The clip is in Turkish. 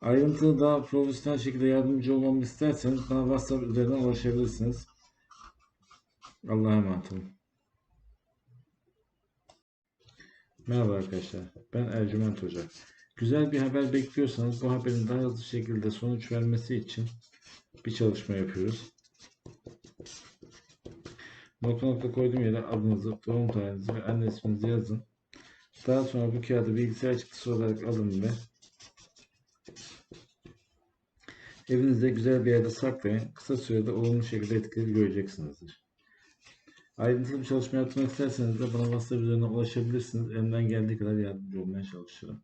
Ayrıntılı daha profesyonel şekilde yardımcı olmamı isterseniz bana WhatsApp üzerinden ulaşabilirsiniz. Allah'a emanet olun. Merhaba arkadaşlar. Ben Ercüment Hoca. Güzel bir haber bekliyorsanız bu haberin daha hızlı şekilde sonuç vermesi için bir çalışma yapıyoruz. Nokta nokta koyduğum yere adınızı, doğum tarihinizi ve anne isminizi yazın. Daha sonra bu kağıdı bilgisayar çıktısı olarak alın ve Evinizde güzel bir yerde saklayın. Kısa sürede olumlu şekilde etkileri göreceksinizdir. Ayrıntılı bir çalışma yapmak isterseniz de bana WhatsApp üzerinden ulaşabilirsiniz. Elimden geldiği kadar yardımcı olmaya çalışırım.